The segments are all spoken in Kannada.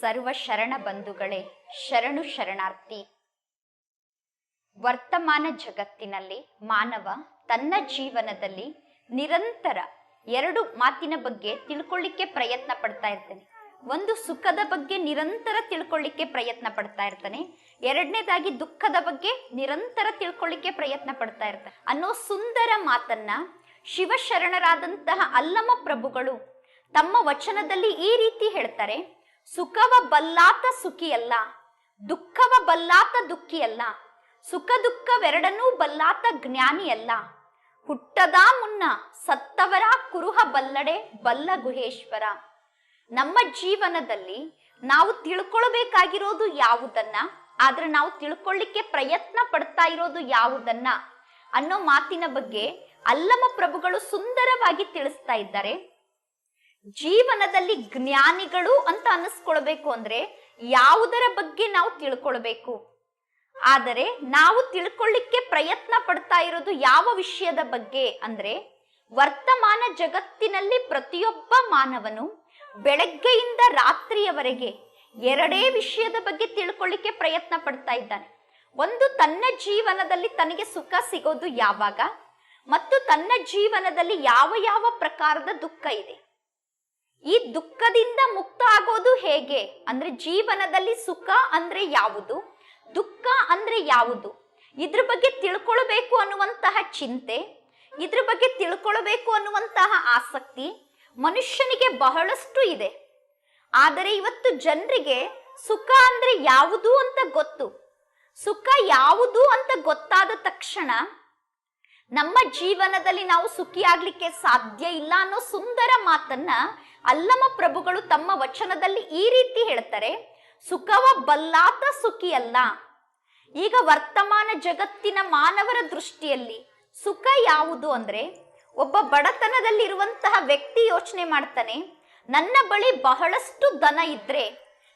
ಸರ್ವ ಶರಣ ಬಂಧುಗಳೇ, ಶರಣು ಶರಣಾರ್ಥಿ. ವರ್ತಮಾನ ಜಗತ್ತಿನಲ್ಲಿ ಮಾನವ ತನ್ನ ಜೀವನದಲ್ಲಿ ನಿರಂತರ ಎರಡು ಮಾತಿನ ಬಗ್ಗೆ ತಿಳ್ಕೊಳ್ಳಿಕ್ಕೆ ಪ್ರಯತ್ನ ಪಡ್ತಾ ಇರ್ತಾನೆ. ಒಂದು ಸುಖದ ಬಗ್ಗೆ ನಿರಂತರ ತಿಳ್ಕೊಳ್ಳಿಕ್ಕೆ ಪ್ರಯತ್ನ ಪಡ್ತಾ ಇರ್ತಾನೆ. ಎರಡನೇದಾಗಿ ದುಃಖದ ಬಗ್ಗೆ ನಿರಂತರ ತಿಳ್ಕೊಳ್ಳಿಕ್ಕೆ ಪ್ರಯತ್ನ ಪಡ್ತಾ ಇರ್ತಾನೆ. ಅನ್ನೋ ಸುಂದರ ಮಾತನ್ನ ಶಿವಶರಣರಾದಂತಹ ಅಲ್ಲಮ ಪ್ರಭುಗಳು ತಮ್ಮ ವಚನದಲ್ಲಿ ಈ ರೀತಿ ಹೇಳ್ತಾರೆ. ಸುಖವ ಬಲ್ಲಾತ ಸುಖಿಯಲ್ಲ, ದುಃಖವ ಬಲ್ಲಾತ ದುಃಖಿಯಲ್ಲ, ಸುಖ ದುಃಖವೆರಡನ್ನೂ ಬಲ್ಲಾತ ಜ್ಞಾನಿಯಲ್ಲ. ಹುಟ್ಟದ ಮುನ್ನ ಸತ್ತವರ ಕುರುಹ ಬಲ್ಲಡೆ ಬಲ್ಲ ಗುಹೇಶ್ವರ. ನಮ್ಮ ಜೀವನದಲ್ಲಿ ನಾವು ತಿಳ್ಕೊಳ್ಬೇಕಾಗಿರೋದು ಯಾವುದನ್ನ, ಆದ್ರೆ ನಾವು ತಿಳ್ಕೊಳ್ಳಿಕ್ಕೆ ಪ್ರಯತ್ನ ಪಡ್ತಾ ಇರೋದು ಯಾವುದನ್ನ ಅನ್ನೋ ಮಾತಿನ ಬಗ್ಗೆ ಅಲ್ಲಮ ಪ್ರಭುಗಳು ಸುಂದರವಾಗಿ ತಿಳಿಸ್ತಾ ಇದ್ದಾರೆ. ಜೀವನದಲ್ಲಿ ಜ್ಞಾನಿಗಳು ಅಂತ ಅನಿಸ್ಕೊಳ್ಬೇಕು ಅಂದ್ರೆ ಯಾವುದರ ಬಗ್ಗೆ ನಾವು ತಿಳ್ಕೊಳ್ಬೇಕು. ಆದರೆ ನಾವು ತಿಳ್ಕೊಳ್ಳಿಕ್ಕೆ ಪ್ರಯತ್ನ ಪಡ್ತಾ ಇರೋದು ಯಾವ ವಿಷಯದ ಬಗ್ಗೆ ಅಂದ್ರೆ ವರ್ತಮಾನ ಜಗತ್ತಿನಲ್ಲಿ ಪ್ರತಿಯೊಬ್ಬ ಮಾನವನು ಬೆಳಗ್ಗೆಯಿಂದ ರಾತ್ರಿಯವರೆಗೆ ಎರಡೇ ವಿಷಯದ ಬಗ್ಗೆ ತಿಳ್ಕೊಳ್ಳಿಕ್ಕೆ ಪ್ರಯತ್ನ ಪಡ್ತಾ ಇದ್ದಾನೆ. ಒಂದು ತನ್ನ ಜೀವನದಲ್ಲಿ ತನಗೆ ಸುಖ ಸಿಗೋದು ಯಾವಾಗ? ಮತ್ತು ತನ್ನ ಜೀವನದಲ್ಲಿ ಯಾವ ಯಾವ ಪ್ರಕಾರದ ದುಃಖ ಇದೆ? ಈ ದುಃಖದಿಂದ ಮುಕ್ತ ಆಗೋದು ಹೇಗೆ? ಅಂದ್ರೆ ಜೀವನದಲ್ಲಿ ಸುಖ ಅಂದ್ರೆ ಯಾವುದು? ದುಃಖ ಅಂದ್ರೆ ಯಾವುದು? ಇದ್ರ ಬಗ್ಗೆ ತಿಳ್ಕೊಳ್ಬೇಕು ಅನ್ನುವಂತಹ ಚಿಂತೆ, ಇದ್ರ ಬಗ್ಗೆ ತಿಳ್ಕೊಳ್ಬೇಕು ಅನ್ನುವಂತಹ ಆಸಕ್ತಿ ಮನುಷ್ಯನಿಗೆ ಬಹಳಷ್ಟು ಇದೆ. ಆದರೆ ಇವತ್ತು ಜನರಿಗೆ ಸುಖ ಅಂದ್ರೆ ಯಾವುದು ಅಂತ ಗೊತ್ತು. ಸುಖ ಯಾವುದು ಅಂತ ಗೊತ್ತಾದ ತಕ್ಷಣ ನಮ್ಮ ಜೀವನದಲ್ಲಿ ನಾವು ಸುಖಿಯಾಗ್ಲಿಕ್ಕೆ ಸಾಧ್ಯ ಇಲ್ಲ ಅನ್ನೋ ಸುಂದರ ಮಾತನ್ನ ಅಲ್ಲಮ ಪ್ರಭುಗಳು ತಮ್ಮ ವಚನದಲ್ಲಿ ಈ ರೀತಿ ಹೇಳ್ತಾರೆ, ಸುಖವ ಬಲ್ಲಾತ ಸುಖಿಯಲ್ಲ ಈಗ ವರ್ತಮಾನ ಜಗತ್ತಿನ ಮಾನವರ ದೃಷ್ಟಿಯಲ್ಲಿ ಸುಖ ಯಾವುದು ಅಂದ್ರೆ, ಒಬ್ಬ ಬಡತನದಲ್ಲಿರುವಂತಹ ವ್ಯಕ್ತಿ ಯೋಚನೆ ಮಾಡ್ತಾನೆ, ನನ್ನ ಬಳಿ ಬಹಳಷ್ಟು ದನ ಇದ್ರೆ,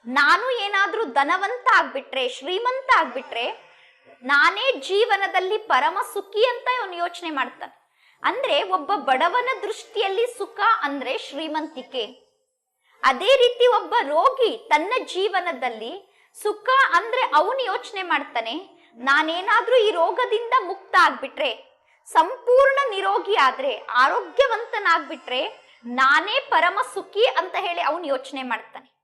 ನಾನು ಏನಾದ್ರೂ ಧನವಂತ ಆಗ್ಬಿಟ್ರೆ, ಶ್ರೀಮಂತ ಆಗ್ಬಿಟ್ರೆ ನಾನೇ ಜೀವನದಲ್ಲಿ ಪರಮ ಸುಖಿ ಅಂತ ಇವನು ಯೋಚನೆ ಮಾಡ್ತಾನೆ. ಅಂದ್ರೆ ಒಬ್ಬ ಬಡವನ ದೃಷ್ಟಿಯಲ್ಲಿ ಸುಖ ಅಂದ್ರೆ ಶ್ರೀಮಂತಿಕೆ. ಅದೇ ರೀತಿ ಒಬ್ಬ ರೋಗಿ ತನ್ನ ಜೀವನದಲ್ಲಿ ಸುಖ ಅಂದ್ರೆ ಅವನು ಯೋಚನೆ ಮಾಡ್ತಾನೆ, ನಾನೇನಾದ್ರೂ ಈ ರೋಗದಿಂದ ಮುಕ್ತ ಆಗ್ಬಿಟ್ರೆ, ಸಂಪೂರ್ಣ ನಿರೋಗಿ ಆದ್ರೆ, ಆರೋಗ್ಯವಂತನಾಗ್ಬಿಟ್ರೆ, ನಾನೇ ಪರಮ ಸುಖಿ ಅಂತ ಹೇಳಿ ಅವನು ಯೋಚನೆ ಮಾಡ್ತಾನೆ.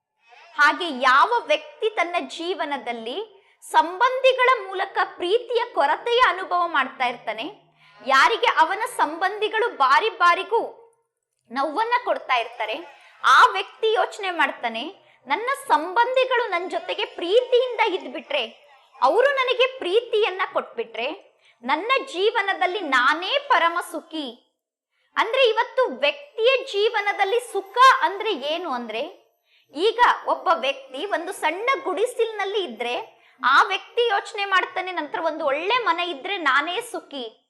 ಹಾಗೆ ಯಾವ ವ್ಯಕ್ತಿ ತನ್ನ ಜೀವನದಲ್ಲಿ ಸಂಬಂಧಿಗಳ ಮೂಲಕ ಪ್ರೀತಿಯ ಕೊರತೆಯ ಅನುಭವ ಮಾಡ್ತಾ ಇರ್ತಾನೆ. ಯಾರಿಗೆ ಅವನ ಸಂಬಂಧಿಗಳು ಬಾರಿ ಬಾರಿಗೂ ನೋವನ್ನ ಕೊಡ್ತಾ ಇರ್ತಾರೆ, ಆ ವ್ಯಕ್ತಿ ಯೋಚನೆ ಮಾಡ್ತಾನೆ, ನನ್ನ ಸಂಬಂಧಿಗಳು ನನ್ನ ಜೊತೆಗೆ ಪ್ರೀತಿಯಿಂದ ಇದ್ಬಿಟ್ರೆ, ಅವರು ನನಗೆ ಪ್ರೀತಿಯನ್ನ ಕೊಟ್ಬಿಟ್ರೆ, ನನ್ನ ಜೀವನದಲ್ಲಿ ನಾನೇ ಪರಮ ಸುಖಿ. ಅಂದ್ರೆ ಇವತ್ತು ವ್ಯಕ್ತಿಯ ಜೀವನದಲ್ಲಿ ಸುಖ ಅಂದ್ರೆ ಏನು ಅಂದ್ರೆ, ಈಗ ಒಬ್ಬ ವ್ಯಕ್ತಿ ಒಂದು ಸಣ್ಣ ಗುಡಿಸಿಲಿನಲ್ಲಿ ಇದ್ರೆ ಆ ವ್ಯಕ್ತಿ ಯೋಚನೆ ಮಾಡ್ತಾನೆ, ನಂತರ ಒಂದು ಒಳ್ಳೆ ಮನೆ ಇದ್ರೆ ನಾನೇ ಸುಖಿ.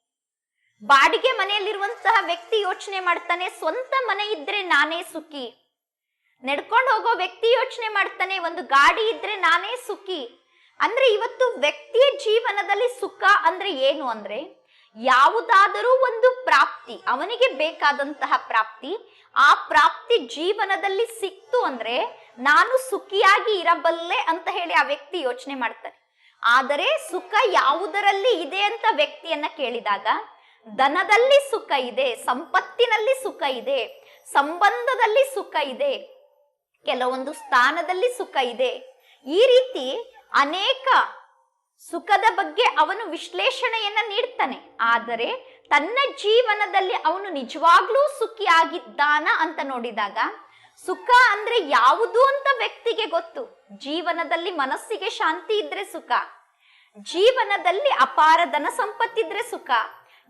ಬಾಡಿಗೆ ಮನೆಯಲ್ಲಿರುವಂತಹ ವ್ಯಕ್ತಿ ಯೋಚನೆ ಮಾಡ್ತಾನೆ, ಸ್ವಂತ ಮನೆ ಇದ್ರೆ ನಾನೇ ಸುಖಿ. ನಡ್ಕೊಂಡು ಹೋಗೋ ವ್ಯಕ್ತಿ ಯೋಚನೆ ಮಾಡ್ತಾನೆ, ಒಂದು ಗಾಡಿ ಇದ್ರೆ ನಾನೇ ಸುಖಿ. ಅಂದ್ರೆ ಇವತ್ತು ವ್ಯಕ್ತಿಯ ಜೀವನದಲ್ಲಿ ಸುಖ ಅಂದ್ರೆ ಏನು ಅಂದ್ರೆ, ಯಾವುದಾದರೂ ಒಂದು ಪ್ರಾಪ್ತಿ, ಅವನಿಗೆ ಬೇಕಾದಂತಹ ಪ್ರಾಪ್ತಿ ಆ ಪ್ರಾಪ್ತಿ ಜೀವನದಲ್ಲಿ ಸಿಕ್ತು ಅಂದ್ರೆ ನಾನು ಸುಖಿಯಾಗಿ ಇರಬಲ್ಲೆ ಅಂತ ಹೇಳಿ ಆ ವ್ಯಕ್ತಿ ಯೋಚನೆ ಮಾಡ್ತಾನೆ ಆದರೆ ಸುಖ ಯಾವುದರಲ್ಲಿ ಇದೆ ಅಂತ ವ್ಯಕ್ತಿಯನ್ನ ಕೇಳಿದಾಗ, ಧನದಲ್ಲಿ ಸುಖ ಇದೆ, ಸಂಪತ್ತಿನಲ್ಲಿ ಸುಖ ಇದೆ, ಸಂಬಂಧದಲ್ಲಿ ಸುಖ ಇದೆ, ಕೆಲವೊಂದು ಸ್ಥಾನದಲ್ಲಿ ಸುಖ ಇದೆ, ಈ ರೀತಿ ಅನೇಕ ಸುಖದ ಬಗ್ಗೆ ಅವನು ವಿಶ್ಲೇಷಣೆಯನ್ನ ನೀಡ್ತಾನೆ. ಆದರೆ ತನ್ನ ಜೀವನದಲ್ಲಿ ಅವನು ನಿಜವಾಗ್ಲೂ ಸುಖಿಯಾಗಿದ್ದಾನ ಅಂತ ನೋಡಿದಾಗ, ಸುಖ ಅಂದ್ರೆ ಯಾವುದು ಅಂತ ವ್ಯಕ್ತಿಗೆ ಗೊತ್ತು. ಜೀವನದಲ್ಲಿ ಮನಸ್ಸಿಗೆ ಶಾಂತಿ ಇದ್ರೆ ಸುಖ. ಜೀವನದಲ್ಲಿ ಅಪಾರ ಧನ ಸಂಪತ್ತಿದ್ರೆ ಸುಖ.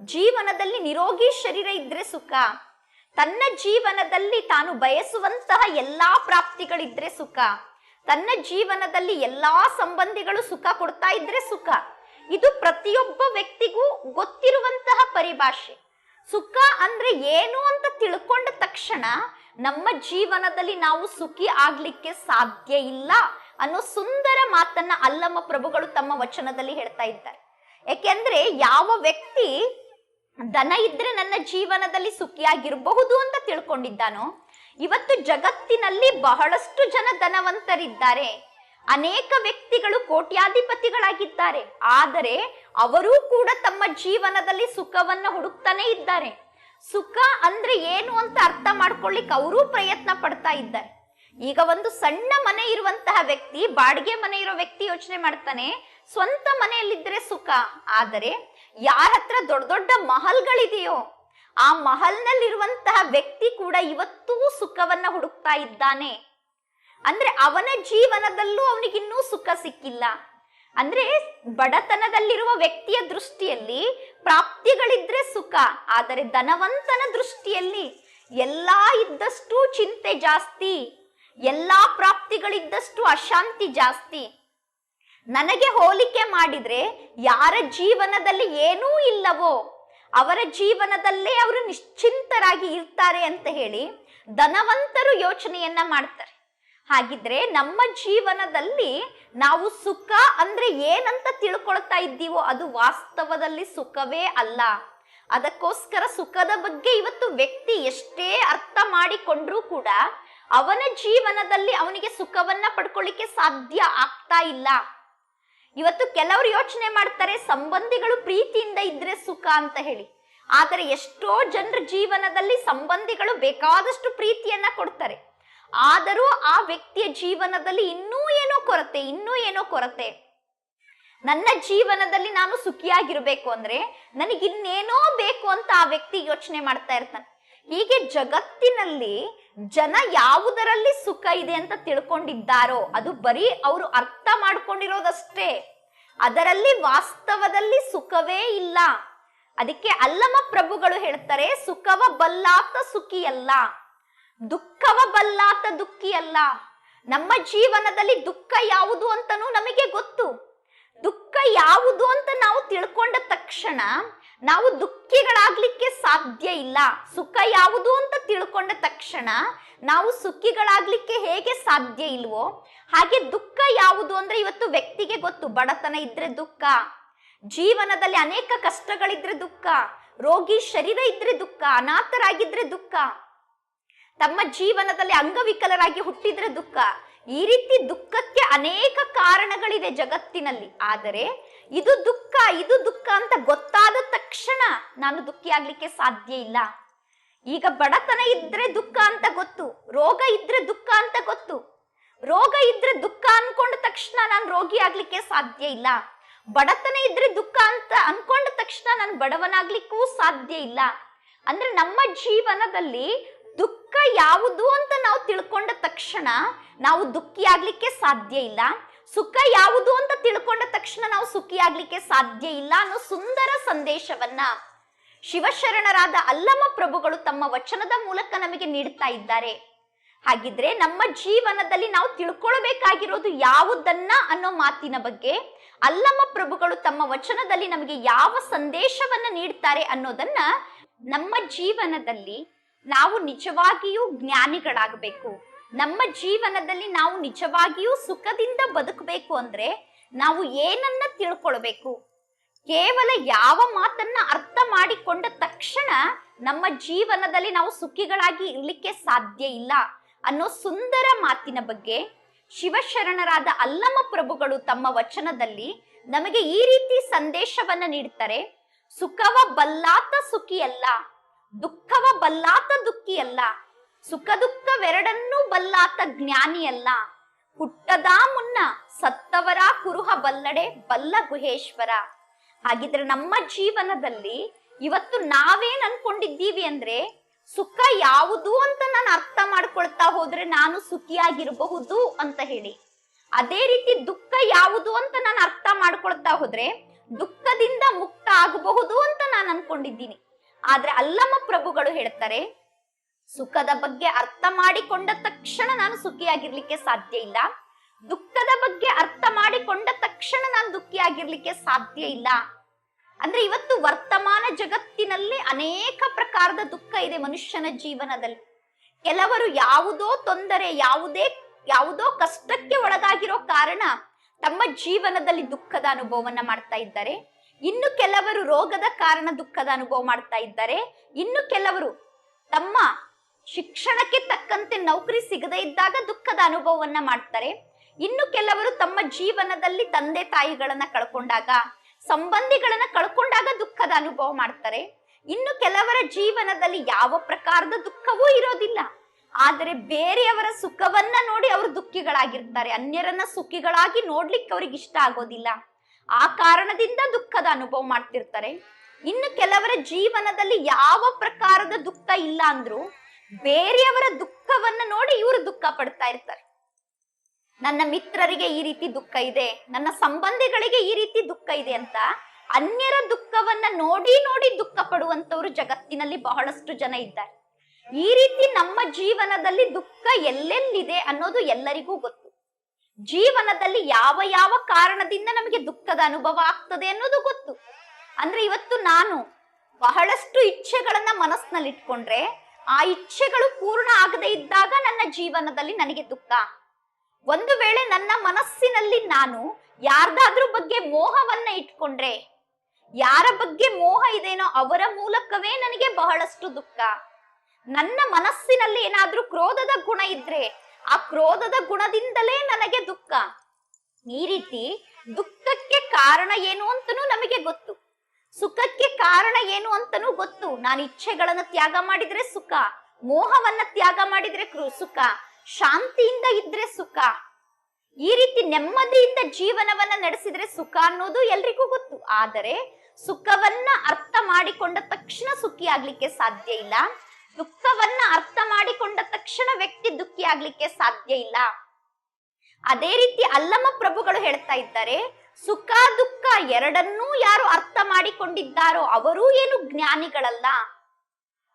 ಜೀವನದಲ್ಲಿ ನಿರೋಗಿ ಶರೀರ ಇದ್ರೆ ಸುಖ. ತನ್ನ ಜೀವನದಲ್ಲಿ ತಾನು ಬಯಸುವಂತಹ ಎಲ್ಲಾ ಪ್ರಾಪ್ತಿಗಳಿದ್ರೆ ಸುಖ. ತನ್ನ ಜೀವನದಲ್ಲಿ ಎಲ್ಲಾ ಸಂಬಂಧಿಗಳು ಸುಖ ಕೊಡ್ತಾ ಇದ್ರೆ ಸುಖ. ಇದು ಪ್ರತಿಯೊಬ್ಬ ವ್ಯಕ್ತಿಗೂ ಗೊತ್ತಿರುವಂತಹ ಪರಿಭಾಷೆ. ಸುಖ ಅಂದ್ರೆ ಏನು ಅಂತ ತಿಳ್ಕೊಂಡ ತಕ್ಷಣ ನಮ್ಮ ಜೀವನದಲ್ಲಿ ನಾವು ಸುಖಿ ಆಗ್ಲಿಕ್ಕೆ ಸಾಧ್ಯ ಇಲ್ಲ ಅನ್ನೋ ಸುಂದರ ಮಾತನ್ನ ಅಲ್ಲಮ್ಮ ಪ್ರಭುಗಳು ತಮ್ಮ ವಚನದಲ್ಲಿ ಹೇಳ್ತಾ ಇದ್ದಾರೆ. ಯಾಕೆಂದ್ರೆ ಯಾವ ವ್ಯಕ್ತಿ ದನ ಇದ್ರೆ ನನ್ನ ಜೀವನದಲ್ಲಿ ಸುಖಿಯಾಗಿರಬಹುದು ಅಂತ ತಿಳ್ಕೊಂಡಿದ್ದಾನೋ, ಇವತ್ತು ಜಗತ್ತಿನಲ್ಲಿ ಬಹಳಷ್ಟು ಜನ ಧನವಂತರಿದ್ದಾರೆ. ಅನೇಕ ವ್ಯಕ್ತಿಗಳು ಕೋಟ್ಯಾಧಿಪತಿಗಳಾಗಿದ್ದಾರೆ. ಆದರೆ ಅವರೂ ಕೂಡ ತಮ್ಮ ಜೀವನದಲ್ಲಿ ಸುಖವನ್ನ ಹುಡುಕ್ತಾನೆ ಇದ್ದಾರೆ. ಸುಖ ಅಂದ್ರೆ ಏನು ಅಂತ ಅರ್ಥ ಮಾಡ್ಕೊಳ್ಳಿಕ್ ಅವರೂ ಪ್ರಯತ್ನ ಪಡ್ತಾ ಇದ್ದಾರೆ. ಈಗ ಒಂದು ಸಣ್ಣ ಮನೆ ಇರುವಂತಹ ವ್ಯಕ್ತಿ, ಬಾಡಿಗೆ ಮನೆ ಇರೋ ವ್ಯಕ್ತಿ ಯೋಚನೆ ಮಾಡ್ತಾನೆ, ಸ್ವಂತ ಮನೆಯಲ್ಲಿದ್ರೆ ಸುಖ. ಆದರೆ ಯಾರ ಹತ್ರ ದೊಡ್ಡ ದೊಡ್ಡ ಮಹಲ್ಗಳಿದೆಯೋ, ಆ ಮಹಲ್ನಲ್ಲಿರುವಂತಹ ವ್ಯಕ್ತಿ ಕೂಡ ಇವತ್ತೂ ಸುಖವನ್ನ ಹುಡುಕ್ತಾ ಇದ್ದಾನೆ. ಅಂದ್ರೆ ಅವನ ಜೀವನದಲ್ಲೂ ಅವನಿಗಿನ್ನೂ ಸುಖ ಸಿಕ್ಕಿಲ್ಲ. ಅಂದ್ರೆ ಬಡತನದಲ್ಲಿರುವ ವ್ಯಕ್ತಿಯ ದೃಷ್ಟಿಯಲ್ಲಿ ಪ್ರಾಪ್ತಿಗಳಿದ್ರೆ ಸುಖ, ಆದರೆ ಧನವಂತನ ದೃಷ್ಟಿಯಲ್ಲಿ ಎಲ್ಲಾ ಇದ್ದಷ್ಟು ಚಿಂತೆ ಜಾಸ್ತಿ, ಎಲ್ಲಾ ಪ್ರಾಪ್ತಿಗಳಿದ್ದಷ್ಟು ಅಶಾಂತಿ ಜಾಸ್ತಿ. ನನಗೆ ಹೋಲಿಕೆ ಮಾಡಿದ್ರೆ ಯಾರ ಜೀವನದಲ್ಲಿ ಏನೂ ಇಲ್ಲವೋ ಅವರ ಜೀವನದಲ್ಲೇ ಅವರು ನಿಶ್ಚಿಂತರಾಗಿ ಇರ್ತಾರೆ ಅಂತ ಹೇಳಿ ಧನವಂತರು ಯೋಚನೆಯನ್ನ ಮಾಡ್ತಾರೆ. ಹಾಗಿದ್ರೆ ನಮ್ಮ ಜೀವನದಲ್ಲಿ ನಾವು ಸುಖ ಅಂದ್ರೆ ಏನಂತ ತಿಳ್ಕೊಳ್ತಾ ಇದ್ದೀವೋ ಅದು ವಾಸ್ತವದಲ್ಲಿ ಸುಖವೇ ಅಲ್ಲ. ಅದಕ್ಕೋಸ್ಕರ ಸುಖದ ಬಗ್ಗೆ ಇವತ್ತು ವ್ಯಕ್ತಿ ಎಷ್ಟೇ ಅರ್ಥ ಮಾಡಿಕೊಂಡ್ರೂ ಕೂಡ ಅವನ ಜೀವನದಲ್ಲಿ ಅವನಿಗೆ ಸುಖವನ್ನ ಪಡ್ಕೊಳ್ಳಿಕ್ಕೆ ಸಾಧ್ಯ ಆಗ್ತಾ ಇಲ್ಲ. ಇವತ್ತು ಕೆಲವರು ಯೋಚನೆ ಮಾಡ್ತಾರೆ ಸಂಬಂಧಿಗಳು ಪ್ರೀತಿಯಿಂದ ಇದ್ರೆ ಸುಖ ಅಂತ ಹೇಳಿ. ಆದರೆ ಎಷ್ಟೋ ಜನರ ಜೀವನದಲ್ಲಿ ಸಂಬಂಧಿಗಳು ಬೇಕಾದಷ್ಟು ಪ್ರೀತಿಯನ್ನ ಕೊಡ್ತಾರೆ. ಆದರೂ ಆ ವ್ಯಕ್ತಿಯ ಜೀವನದಲ್ಲಿ ಇನ್ನೂ ಏನೋ ಕೊರತೆ, ಇನ್ನೂ ಏನೋ ಕೊರತೆ. ನನ್ನ ಜೀವನದಲ್ಲಿ ನಾನು ಸುಖಿಯಾಗಿರ್ಬೇಕು ಅಂದ್ರೆ ನನಗೆ ಇನ್ನೇನೋ ಬೇಕು ಅಂತ ಆ ವ್ಯಕ್ತಿ ಯೋಚನೆ ಮಾಡ್ತಾ ಇರ್ತಾನೆ. ಹೀಗೆ ಜಗತ್ತಿನಲ್ಲಿ ಜನ ಯಾವುದರಲ್ಲಿ ಸುಖ ಇದೆ ಅಂತ ತಿಳ್ಕೊಂಡಿದ್ದಾರೋ, ಅದು ಬರೀ ಅವರು ಅರ್ಥ ಮಾಡ್ಕೊಂಡಿರೋದಷ್ಟೇ. ಅದರಲ್ಲಿ ವಾಸ್ತವದಲ್ಲಿ ಸುಖವೇ ಇಲ್ಲ. ಅದಕ್ಕೆ ಅಲ್ಲಮ ಪ್ರಭುಗಳು ಹೇಳ್ತಾರೆ, ಸುಖವ ಬಲ್ಲಾತ ಸುಖಿಯಲ್ಲ. ದುಃಖವ ಬಲ್ಲಾತ ದುಃಖಿಯಲ್ಲ ನಮ್ಮ ಜೀವನದಲ್ಲಿ ದುಃಖ ಯಾವುದು ಅಂತನೂ ನಮಗೆ ಗೊತ್ತು. ದುಃಖ ಯಾವುದು ಅಂತ ನಾವು ತಿಳ್ಕೊಂಡ ತಕ್ಷಣ ನಾವು ದುಃಖಿಗಳಾಗ್ಲಿಕ್ಕೆ ಸಾಧ್ಯ ಇಲ್ಲ. ಸುಖ ಯಾವುದು ಅಂತ ತಿಳ್ಕೊಂಡ ತಕ್ಷಣ ನಾವು ಸುಖಿಗಳಾಗ್ಲಿಕ್ಕೆ ಹೇಗೆ ಸಾಧ್ಯ ಇಲ್ವೋ, ಹಾಗೆ ದುಃಖ ಯಾವುದು ಅಂದ್ರೆ ಇವತ್ತು ವ್ಯಕ್ತಿಗೆ ಗೊತ್ತು. ಬಡತನ ಇದ್ರೆ ದುಃಖ, ಜೀವನದಲ್ಲಿ ಅನೇಕ ಕಷ್ಟಗಳಿದ್ರೆ ದುಃಖ, ರೋಗಿ ಶರೀರ ಇದ್ರೆ ದುಃಖ, ಅನಾಥರಾಗಿದ್ರೆ ದುಃಖ ತಮ್ಮ ಜೀವನದಲ್ಲಿ ಅಂಗವಿಕಲರಾಗಿ ಹುಟ್ಟಿದ್ರೆ ದುಃಖ. ಈ ರೀತಿ ದುಃಖಕ್ಕೆ ಅನೇಕ ಕಾರಣಗಳಿವೆ ಜಗತ್ತಿನಲ್ಲಿ. ಆದರೆ ಇದು ದುಃಖ ಇದು ದುಃಖ ಅಂತ ಗೊತ್ತಾದ ತಕ್ಷಣ ನಾನು ದುಃಖಿ ಆಗ್ಲಿಕ್ಕೆ ಸಾಧ್ಯ ಇಲ್ಲ. ಈಗ ಬಡತನ ಇದ್ರೆ ದುಃಖ ಅಂತ ಗೊತ್ತು, ರೋಗ ಇದ್ರೆ ದುಃಖ ಅಂತ ಗೊತ್ತು. ರೋಗ ಇದ್ರೆ ದುಃಖ ಅನ್ಕೊಂಡ ತಕ್ಷಣ ನಾನು ರೋಗಿ ಆಗ್ಲಿಕ್ಕೆ ಸಾಧ್ಯ ಇಲ್ಲ. ಬಡತನ ಇದ್ರೆ ದುಃಖ ಅಂತ ಅನ್ಕೊಂಡ ತಕ್ಷಣ ನಾನು ಬಡವನಾಗ್ಲಿಕ್ಕೂ ಸಾಧ್ಯ ಇಲ್ಲ. ಅಂದ್ರೆ ನಮ್ಮ ಜೀವನದಲ್ಲಿ ದುಃಖ ಯಾವುದು ಅಂತ ನಾವು ತಿಳ್ಕೊಂಡ ತಕ್ಷಣ ನಾವು ದುಃಖಿ ಆಗ್ಲಿಕ್ಕೆ ಸಾಧ್ಯ ಇಲ್ಲ. ಸುಖ ಯಾವುದು ಅಂತ ತಿಳ್ಕೊಂಡ ತಕ್ಷಣ ನಾವು ಸುಖಿ ಆಗ್ಲಿಕ್ಕೆ ಸಾಧ್ಯ ಇಲ್ಲ ಅನ್ನೋ ಸುಂದರ ಸಂದೇಶವನ್ನ ಶಿವಶರಣರಾದ ಅಲ್ಲಮ ಪ್ರಭುಗಳು ತಮ್ಮ ವಚನದ ಮೂಲಕ ನಮಗೆ ನೀಡ್ತಾ ಇದ್ದಾರೆ. ಹಾಗಿದ್ರೆ ನಮ್ಮ ಜೀವನದಲ್ಲಿ ನಾವು ತಿಳ್ಕೊಳ್ಬೇಕಾಗಿರೋದು ಯಾವುದನ್ನ ಅನ್ನೋ ಮಾತಿನ ಬಗ್ಗೆ ಅಲ್ಲಮ ಪ್ರಭುಗಳು ತಮ್ಮ ವಚನದಲ್ಲಿ ನಮಗೆ ಯಾವ ಸಂದೇಶವನ್ನ ನೀಡ್ತಾರೆ ಅನ್ನೋದನ್ನ ನಮ್ಮ ಜೀವನದಲ್ಲಿ ನಾವು ನಿಜವಾಗಿಯೂ ಜ್ಞಾನಿಗಳಾಗಬೇಕು. ನಮ್ಮ ಜೀವನದಲ್ಲಿ ನಾವು ನಿಜವಾಗಿಯೂ ಸುಖದಿಂದ ಬದುಕಬೇಕು ಅಂದ್ರೆ ನಾವು ಏನನ್ನ ತಿಳ್ಕೊಳ್ಬೇಕು? ಕೇವಲ ಯಾವ ಮಾತನ್ನ ಅರ್ಥ ಮಾಡಿಕೊಂಡ ತಕ್ಷಣ ನಮ್ಮ ಜೀವನದಲ್ಲಿ ನಾವು ಸುಖಿಗಳಾಗಿ ಇರ್ಲಿಕ್ಕೆ ಸಾಧ್ಯ ಇಲ್ಲ ಅನ್ನೋ ಸುಂದರ ಮಾತಿನ ಬಗ್ಗೆ ಶಿವಶರಣರಾದ ಅಲ್ಲಮ ಪ್ರಭುಗಳು ತಮ್ಮ ವಚನದಲ್ಲಿ ನಮಗೆ ಈ ರೀತಿ ಸಂದೇಶವನ್ನ ನೀಡ್ತಾರೆ. ಸುಖವ ಬಲ್ಲಾತ ಸುಖಿಯಲ್ಲ. ದುಃಖವ ಬಲ್ಲಾತ ದುಃಖಿಯಲ್ಲ ಸುಖ ದುಃಖವೆರಡನ್ನೂ ಬಲ್ಲಾತ ಜ್ಞಾನಿಯಲ್ಲ. ಹುಟ್ಟದಾ ಮುನ್ನ ಸತ್ತವರ ಕುರುಹ ಬಲ್ಲಡೆ ಬಲ್ಲ ಗುಹೇಶ್ವರ. ಹಾಗಿದ್ರೆ ನಮ್ಮ ಜೀವನದಲ್ಲಿ ಇವತ್ತು ನಾವೇನ್ ಅನ್ಕೊಂಡಿದ್ದೀವಿ ಅಂದ್ರೆ, ಸುಖ ಯಾವುದು ಅಂತ ನಾನು ಅರ್ಥ ಮಾಡ್ಕೊಳ್ತಾ ಹೋದ್ರೆ ನಾನು ಸುಖಿಯಾಗಿರಬಹುದು ಅಂತ ಹೇಳಿ. ಅದೇ ರೀತಿ ದುಃಖ ಯಾವುದು ಅಂತ ನಾನು ಅರ್ಥ ಮಾಡ್ಕೊಳ್ತಾ ಹೋದ್ರೆ, ದುಃಖದಿಂದ ಮುಕ್ತ ಆಗಬಹುದು ಅಂತ ನಾನು ಅನ್ಕೊಂಡಿದ್ದೀನಿ. ಆದ್ರೆ ಅಲ್ಲಮ್ಮ ಪ್ರಭುಗಳು ಹೇಳ್ತಾರೆ ಸುಖದ ಬಗ್ಗೆ ಅರ್ಥ ಮಾಡಿಕೊಂಡ ತಕ್ಷಣ ನಾನು ಸುಖಿಯಾಗಿರ್ಲಿಕ್ಕೆ ಸಾಧ್ಯ ಇಲ್ಲ. ದುಃಖದ ಬಗ್ಗೆ ಅರ್ಥ ಮಾಡಿಕೊಂಡ ತಕ್ಷಣ ನಾನು ದುಃಖಿಯಾಗಿರ್ಲಿಕ್ಕೆ ಸಾಧ್ಯ ಇಲ್ಲ. ಅಂದ್ರೆ ಇವತ್ತು ವರ್ತಮಾನ ಜಗತ್ತಿನಲ್ಲಿ ಅನೇಕ ಪ್ರಕಾರದ ದುಃಖ ಇದೆ ಮನುಷ್ಯನ ಜೀವನದಲ್ಲಿ. ಕೆಲವರು ಯಾವುದೋ ತೊಂದರೆ, ಯಾವುದೇ, ಯಾವುದೋ ಕಷ್ಟಕ್ಕೆ ಒಳಗಾಗಿರೋ ಕಾರಣ ತಮ್ಮ ಜೀವನದಲ್ಲಿ ದುಃಖದ ಅನುಭವವನ್ನ ಮಾಡ್ತಾ ಇದ್ದಾರೆ. ಇನ್ನು ಕೆಲವರು ರೋಗದ ಕಾರಣ ದುಃಖದ ಅನುಭವ ಮಾಡ್ತಾ ಇದ್ದಾರೆ. ಇನ್ನು ಕೆಲವರು ತಮ್ಮ ಶಿಕ್ಷಣಕ್ಕೆ ತಕ್ಕಂತೆ ನೌಕರಿ ಸಿಗದೇ ಇದ್ದಾಗ ದುಃಖದ ಅನುಭವವನ್ನ ಮಾಡ್ತಾರೆ. ಇನ್ನು ಕೆಲವರು ತಮ್ಮ ಜೀವನದಲ್ಲಿ ತಂದೆ ತಾಯಿಗಳನ್ನ ಕಳ್ಕೊಂಡಾಗ, ಸಂಬಂಧಿಗಳನ್ನ ಕಳ್ಕೊಂಡಾಗ ದುಃಖದ ಅನುಭವ ಮಾಡ್ತಾರೆ. ಇನ್ನು ಕೆಲವರ ಜೀವನದಲ್ಲಿ ಯಾವ ಪ್ರಕಾರದ ದುಃಖವೂ ಇರೋದಿಲ್ಲ. ಆದರೆ ಬೇರೆಯವರ ಸುಖವನ್ನ ನೋಡಿ ಅವರು ದುಃಖಿಗಳಾಗಿರ್ತಾರೆ. ಅನ್ಯರನ್ನ ಸುಖಿಗಳಾಗಿ ನೋಡ್ಲಿಕ್ಕೆ ಅವ್ರಿಗೆ ಇಷ್ಟ ಆಗೋದಿಲ್ಲ. ಆ ಕಾರಣದಿಂದ ದುಃಖದ ಅನುಭವ ಮಾಡ್ತಿರ್ತಾರೆ. ಇನ್ನು ಕೆಲವರ ಜೀವನದಲ್ಲಿ ಯಾವ ಪ್ರಕಾರದ ದುಃಖ ಇಲ್ಲ ಅಂದ್ರೂ ಬೇರೆಯವರ ದುಃಖವನ್ನ ನೋಡಿ ಇವರು ದುಃಖ ಪಡ್ತಾ ಇರ್ತಾರೆ. ನನ್ನ ಮಿತ್ರರಿಗೆ ಈ ರೀತಿ ದುಃಖ ಇದೆ, ನನ್ನ ಸಂಬಂಧಿಗಳಿಗೆ ಈ ರೀತಿ ದುಃಖ ಇದೆ ಅಂತ ಅನ್ಯರ ದುಃಖವನ್ನ ನೋಡಿ ನೋಡಿ ದುಃಖ ಪಡುವಂತವ್ರು ಜಗತ್ತಿನಲ್ಲಿ ಬಹಳಷ್ಟು ಜನ ಇದ್ದಾರೆ. ಈ ರೀತಿ ನಮ್ಮ ಜೀವನದಲ್ಲಿ ದುಃಖ ಎಲ್ಲೆಲ್ಲಿದೆ ಅನ್ನೋದು ಎಲ್ಲರಿಗೂ ಗೊತ್ತು. ಜೀವನದಲ್ಲಿ ಯಾವ ಯಾವ ಕಾರಣದಿಂದ ನಮಗೆ ದುಃಖದ ಅನುಭವ ಆಗ್ತದೆ ಅನ್ನೋದು ಗೊತ್ತು. ಅಂದ್ರೆ ಇವತ್ತು ನಾನು ಬಹಳಷ್ಟು ಇಚ್ಛೆಗಳನ್ನ ಮನಸ್ಸಿನಲ್ಲಿ ಇಟ್ಕೊಂಡ್ರೆ ಆ ಇಚ್ಛೆಗಳು ಪೂರ್ಣ ಆಗದೆ ಇದ್ದಾಗ ನನ್ನ ಜೀವನದಲ್ಲಿ ನನಗೆ ದುಃಖ. ಒಂದು ವೇಳೆ ನನ್ನ ಮನಸ್ಸಿನಲ್ಲಿ ನಾನು ಯಾರ್ದಾದ್ರೂ ಬಗ್ಗೆ ಮೋಹವನ್ನ ಇಟ್ಕೊಂಡ್ರೆ, ಯಾರ ಬಗ್ಗೆ ಮೋಹ ಇದೇನೋ ಅವರ ಮೂಲಕವೇ ನನಗೆ ಬಹಳಷ್ಟು ದುಃಖ. ನನ್ನ ಮನಸ್ಸಿನಲ್ಲಿ ಏನಾದ್ರೂ ಕ್ರೋಧದ ಗುಣ ಇದ್ರೆ ಆ ಕ್ರೋಧದ ಗುಣದಿಂದಲೇ ನನಗೆ ದುಃಖ. ಈ ರೀತಿ ದುಃಖಕ್ಕೆ ಕಾರಣ ಏನು ಅಂತನೂ ನಮಗೆ ಗೊತ್ತು. ಸುಖಕ್ಕೆ ಕಾರಣ ಏನು ಅಂತನೂ ಗೊತ್ತು. ನಾನು ಇಚ್ಛೆಗಳನ್ನ ತ್ಯಾಗ ಮಾಡಿದ್ರೆ ಸುಖ, ಮೋಹವನ್ನ ತ್ಯಾಗ ಮಾಡಿದ್ರೆ ಸುಖ, ಶಾಂತಿಯಿಂದ ಇದ್ರೆ ಸುಖ. ಈ ರೀತಿ ನೆಮ್ಮದಿಯಿಂದ ಜೀವನವನ್ನ ನಡೆಸಿದ್ರೆ ಸುಖ ಅನ್ನೋದು ಎಲ್ರಿಗೂ ಗೊತ್ತು. ಆದರೆ ಸುಖವನ್ನ ಅರ್ಥ ಮಾಡಿಕೊಂಡ ತಕ್ಷಣ ಸುಖಿ ಆಗ್ಲಿಕ್ಕೆ ಸಾಧ್ಯ ಇಲ್ಲ. ದುಃಖವನ್ನ ಅರ್ಥ ಮಾಡಿಕೊಂಡ ತಕ್ಷಣ ವ್ಯಕ್ತಿ ದುಃಖಿ ಆಗ್ಲಿಕ್ಕೆ ಸಾಧ್ಯ ಇಲ್ಲ. ಅದೇ ರೀತಿ ಅಲ್ಲಮ ಪ್ರಭುಗಳು ಹೇಳ್ತಾ ಇದ್ದಾರೆ, ಸುಖ ದುಃಖ ಎರಡನ್ನೂ ಯಾರು ಅರ್ಥ ಮಾಡಿಕೊಂಡಿದ್ದಾರೋ ಅವರೂ ಏನು ಜ್ಞಾನಿಗಳಲ್ಲ.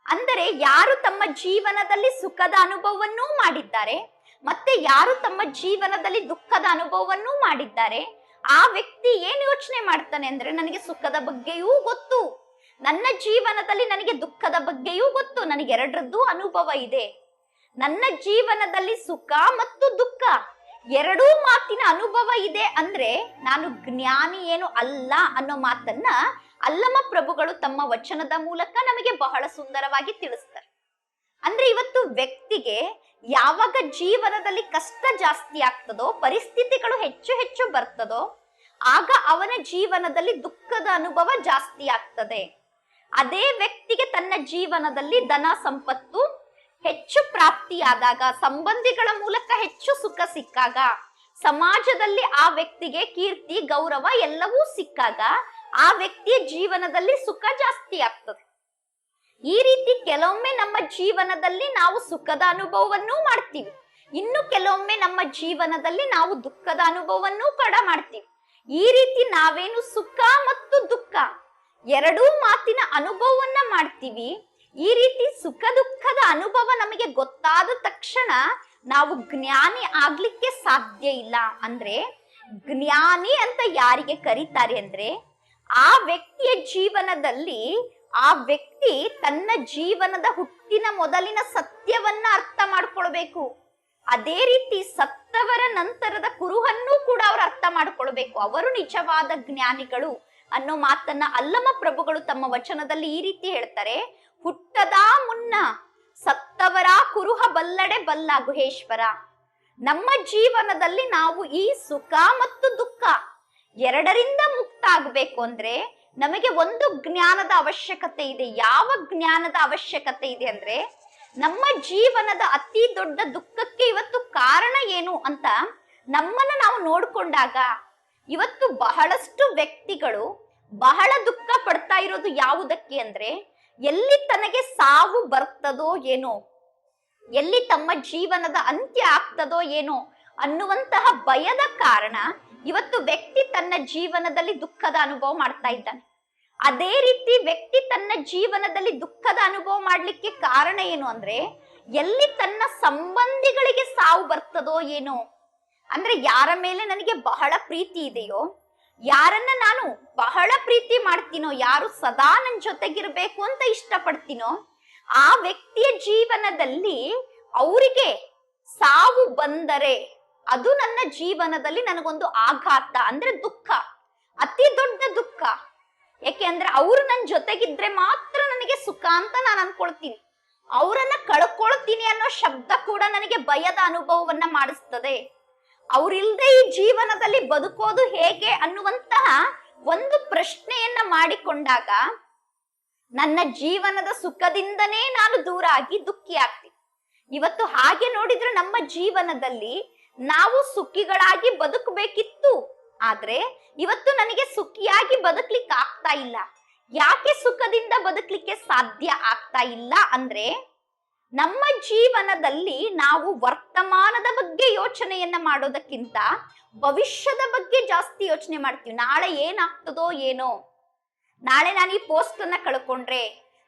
ಅಂದರೆ ಯಾರು ತಮ್ಮ ಜೀವನದಲ್ಲಿ ಸುಖದ ಅನುಭವವನ್ನೂ ಮಾಡಿದ್ದಾರೆ, ಮತ್ತೆ ಯಾರು ತಮ್ಮ ಜೀವನದಲ್ಲಿ ದುಃಖದ ಅನುಭವವನ್ನೂ ಮಾಡಿದ್ದಾರೆ, ಆ ವ್ಯಕ್ತಿ ಏನ್ ಯೋಚನೆ ಮಾಡ್ತಾನೆ ಅಂದ್ರೆ ನನಗೆ ಸುಖದ ಬಗ್ಗೆಯೂ ಗೊತ್ತು. ನನ್ನ ಜೀವನದಲ್ಲಿ ನನಗೆ ದುಃಖದ ಬಗ್ಗೆಯೂ ಗೊತ್ತು, ನನಗೆ ಎರಡರದ್ದು ಅನುಭವ ಇದೆ. ನನ್ನ ಜೀವನದಲ್ಲಿ ಸುಖ ಮತ್ತು ದುಃಖ ಎರಡೂ ಮಾತಿನ ಅನುಭವ ಇದೆ ಅಂದ್ರೆ ನಾನು ಜ್ಞಾನಿ ಏನು ಅಲ್ಲ ಅನ್ನೋ ಮಾತನ್ನ ಅಲ್ಲಮ ಪ್ರಭುಗಳು ತಮ್ಮ ವಚನದ ಮೂಲಕ ನಮಗೆ ಬಹಳ ಸುಂದರವಾಗಿ ತಿಳಿಸ್ತಾರೆ. ಅಂದ್ರೆ ಇವತ್ತು ವ್ಯಕ್ತಿಗೆ ಯಾವಾಗ ಜೀವನದಲ್ಲಿ ಕಷ್ಟ ಜಾಸ್ತಿ ಆಗ್ತದೋ, ಪರಿಸ್ಥಿತಿಗಳು ಹೆಚ್ಚು ಹೆಚ್ಚು ಬರ್ತದೋ, ಆಗ ಅವನ ಜೀವನದಲ್ಲಿ ದುಃಖದ ಅನುಭವ ಜಾಸ್ತಿ ಆಗ್ತದೆ. ಅದೇ ವ್ಯಕ್ತಿಗೆ ತನ್ನ ಜೀವನದಲ್ಲಿ ಧನ ಸಂಪತ್ತು ಹೆಚ್ಚು ಪ್ರಾಪ್ತಿಯಾದಾಗ, ಸಂಬಂಧಿಗಳ ಮೂಲಕ ಹೆಚ್ಚು ಸುಖ ಸಿಕ್ಕಾಗ, ಸಮಾಜದಲ್ಲಿ ಆ ವ್ಯಕ್ತಿಗೆ ಕೀರ್ತಿ, ಗೌರವ ಎಲ್ಲವೂ ಸಿಕ್ಕಾಗ, ಆ ವ್ಯಕ್ತಿಯ ಜೀವನದಲ್ಲಿ ಸುಖ ಜಾಸ್ತಿ ಆಗ್ತದೆ. ಈ ರೀತಿ ಕೆಲವೊಮ್ಮೆ ನಮ್ಮ ಜೀವನದಲ್ಲಿ ನಾವು ಸುಖದ ಅನುಭವವನ್ನೂ ಮಾಡ್ತೀವಿ. ಇನ್ನು ಕೆಲವೊಮ್ಮೆ ನಮ್ಮ ಜೀವನದಲ್ಲಿ ನಾವು ದುಃಖದ ಅನುಭವವನ್ನೂ ಕೂಡ ಮಾಡ್ತೀವಿ. ಈ ರೀತಿ ನಾವೇನು ಸುಖ ಮತ್ತು ದುಃಖ ಎರಡೂ ಮಾತಿನ ಅನುಭವವನ್ನ ಮಾಡ್ತೀವಿ. ಈ ರೀತಿ ಸುಖ ದುಃಖದ ಅನುಭವ ನಮಗೆ ಗೊತ್ತಾದ ತಕ್ಷಣ ನಾವು ಜ್ಞಾನಿ ಆಗ್ಲಿಕ್ಕೆ ಸಾಧ್ಯ ಇಲ್ಲ. ಅಂದ್ರೆ ಜ್ಞಾನಿ ಅಂತ ಯಾರಿಗೆ ಕರೀತಾರೆ ಅಂದ್ರೆ ಆ ವ್ಯಕ್ತಿಯ ಜೀವನದಲ್ಲಿ ಆ ವ್ಯಕ್ತಿ ತನ್ನ ಜೀವನದ ಹುಟ್ಟಿನ ಮೊದಲಿನ ಸತ್ಯವನ್ನ ಅರ್ಥ ಮಾಡ್ಕೊಳ್ಬೇಕು. ಅದೇ ರೀತಿ ಸತ್ತವರ ನಂತರದ ಕುರುಹನ್ನೂ ಕೂಡ ಅವರು ಅರ್ಥ ಮಾಡ್ಕೊಳ್ಬೇಕು. ಅವರು ನಿಜವಾದ ಜ್ಞಾನಿಗಳು. ಅನ್ನೋ ಮಾತನ್ನ ಅಲ್ಲಮ ಪ್ರಭುಗಳು ತಮ್ಮ ವಚನದಲ್ಲಿ ಈ ರೀತಿ ಹೇಳ್ತಾರೆ, ಹುಟ್ಟದ ಮುನ್ನ ಸತ್ತವರ ಕುರುಹ ಬಲ್ಲಡೆ ಬಲ್ಲ ಗುಹೇಶ್ವರ. ನಮ್ಮ ಜೀವನದಲ್ಲಿ ನಾವು ಈ ಸುಖ ಮತ್ತು ದುಃಖ ಎರಡರಿಂದ ಮುಕ್ತ ಆಗ್ಬೇಕು ಅಂದ್ರೆ ನಮಗೆ ಒಂದು ಜ್ಞಾನದ ಅವಶ್ಯಕತೆ ಇದೆ. ಯಾವ ಜ್ಞಾನದ ಅವಶ್ಯಕತೆ ಇದೆ ಅಂದ್ರೆ ನಮ್ಮ ಜೀವನದ ಅತಿ ದೊಡ್ಡ ದುಃಖಕ್ಕೆ ಇವತ್ತು ಕಾರಣ ಏನು ಅಂತ ನಮ್ಮನ್ನ ನಾವು ನೋಡ್ಕೊಂಡಾಗ ಇವತ್ತು ಬಹಳಷ್ಟು ವ್ಯಕ್ತಿಗಳು ಬಹಳ ದುಃಖ ಪಡ್ತಾ ಇರೋದು ಯಾವುದಕ್ಕೆ ಅಂದ್ರೆ, ಎಲ್ಲಿ ತನಗೆ ಸಾವು ಬರ್ತದೋ ಏನೋ, ಎಲ್ಲಿ ತಮ್ಮ ಜೀವನದ ಅಂತ್ಯ ಆಗ್ತದೋ ಏನೋ ಅನ್ನುವಂತಹ ಭಯದ ಕಾರಣ ಇವತ್ತು ವ್ಯಕ್ತಿ ತನ್ನ ಜೀವನದಲ್ಲಿ ದುಃಖದ ಅನುಭವ ಮಾಡ್ತಾ ಇದ್ದಾನೆ. ಅದೇ ರೀತಿ ವ್ಯಕ್ತಿ ತನ್ನ ಜೀವನದಲ್ಲಿ ದುಃಖದ ಅನುಭವ ಮಾಡ್ಲಿಕ್ಕೆ ಕಾರಣ ಏನು ಅಂದ್ರೆ, ಎಲ್ಲಿ ತನ್ನ ಸಂಬಂಧಿಗಳಿಗೆ ಸಾವು ಬರ್ತದೋ ಏನೋ, ಅಂದ್ರೆ ಯಾರ ಮೇಲೆ ನನಗೆ ಬಹಳ ಪ್ರೀತಿ ಇದೆಯೋ ಯಾರನ್ನ ನಾನು ಬಹಳ ಪ್ರೀತಿ ಮಾಡ್ತೀನೋ, ಯಾರು ಸದಾ ನನ್ನ ಜೊತೆಗಿರ್ಬೇಕು ಅಂತ ಇಷ್ಟಪಡ್ತೀನೋ, ಆ ವ್ಯಕ್ತಿಯ ಜೀವನದಲ್ಲಿ ಅವರಿಗೆ ಸಾವು ಬಂದರೆ ಅದು ನನ್ನ ಜೀವನದಲ್ಲಿ ನನಗೊಂದು ಆಘಾತ ಅಂದ್ರೆ ದುಃಖ, ಅತಿ ದೊಡ್ಡ ದುಃಖ. ಯಾಕೆ ಅಂದ್ರೆ ಅವ್ರು ನನ್ನ ಜೊತೆಗಿದ್ರೆ ಮಾತ್ರ ನನಗೆ ಸುಖ ಅಂತ ನಾನು ಅನ್ಕೊಳ್ತೀನಿ. ಅವರನ್ನ ಕಳ್ಕೊಳ್ತೀನಿ ಅನ್ನೋ ಶಬ್ದ ಕೂಡ ನನಗೆ ಭಯದ ಅನುಭವವನ್ನ ಮಾಡಿಸ್ತದೆ. ಅವರಿಲ್ದೆ ಈ ಜೀವನದಲ್ಲಿ ಬದುಕೋದು ಹೇಗೆ ಅನ್ನುವಂತಹ ಒಂದು ಪ್ರಶ್ನೆಯನ್ನ ಮಾಡಿಕೊಂಡಾಗ ನನ್ನ ಜೀವನದ ಸುಖದಿಂದನೇ ನಾನು ದೂರ ಆಗಿ ದುಃಖಿ ಆಗ್ತೀನಿ. ಇವತ್ತು ಹಾಗೆ ನೋಡಿದ್ರೆ ನಮ್ಮ ಜೀವನದಲ್ಲಿ ನಾವು ಸುಖಿಗಳಾಗಿ ಬದುಕಬೇಕಿತ್ತು. ಆದ್ರೆ ಇವತ್ತು ನನಗೆ ಸುಖಿಯಾಗಿ ಬದುಕ್ಲಿಕ್ಕೆ ಆಗ್ತಾ ಇಲ್ಲ. ಯಾಕೆ ಸುಖದಿಂದ ಬದುಕಲಿಕ್ಕೆ ಸಾಧ್ಯ ಆಗ್ತಾ ಇಲ್ಲ ಅಂದ್ರೆ ನಮ್ಮ ಜೀವನದಲ್ಲಿ ನಾವು ವರ್ತಮಾನದ ಬಗ್ಗೆ ಯೋಚನೆಯನ್ನ ಮಾಡೋದಕ್ಕಿಂತ ಭವಿಷ್ಯದ ಬಗ್ಗೆ ಜಾಸ್ತಿ ಯೋಚನೆ ಮಾಡ್ತೀವಿ. ನಾಳೆ ಏನಾಗ್ತದೋ ಏನೋ. ನಾಳೆ ನಾನು ಈ ಪೋಸ್ಟ್ ಅನ್ನ ಕಳ್ಕೊಂಡ್ರೆ,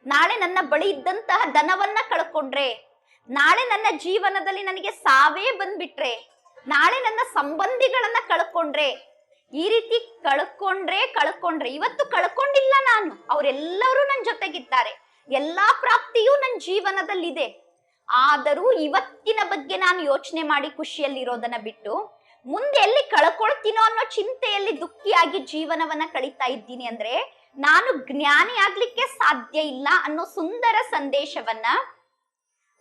ನಾಳೆ ನನ್ನ ಬಳಿ ಇದ್ದಂತಹ ಧನವನ್ನ ಕಳ್ಕೊಂಡ್ರೆ, ನಾಳೆ ನನ್ನ ಜೀವನದಲ್ಲಿ ನನಗೆ ಸಾವೇ ಬಂದ್ಬಿಟ್ರೆ, ನಾಳೆ ನನ್ನ ಸಂಬಂಧಿಗಳನ್ನ ಕಳ್ಕೊಂಡ್ರೆ, ಈ ರೀತಿ ಕಳ್ಕೊಂಡ್ರೆ ಕಳ್ಕೊಂಡ್ರೆ, ಇವತ್ತು ಕಳ್ಕೊಂಡಿಲ್ಲ ನಾನು, ಅವರೆಲ್ಲರೂ ನನ್ನ ಜೊತೆಗಿದ್ದಾರೆ. ಎಲ್ಲಾ ಪ್ರಾಪ್ತಿಯೂ ನನ್ನ ಜೀವನದಲ್ಲಿದೆ. ಆದರೂ ಇವತ್ತಿನ ಬಗ್ಗೆ ನಾನು ಯೋಚನೆ ಮಾಡಿ ಖುಷಿಯಲ್ಲಿರೋದನ್ನ ಬಿಟ್ಟು, ಮುಂದೆ ಎಲ್ಲಿ ಕಳ್ಕೊಳ್ತೀನೋ ಅನ್ನೋ ಚಿಂತೆಯಲ್ಲಿ ದುಃಖಿಯಾಗಿ ಜೀವನವನ್ನ ಕಳೀತಾ ಇದ್ದೀನಿ ಅಂದ್ರೆ, ನಾನು ಜ್ಞಾನಿ ಆಗ್ಲಿಕ್ಕೆ ಸಾಧ್ಯ ಇಲ್ಲ ಅನ್ನೋ ಸುಂದರ ಸಂದೇಶವನ್ನ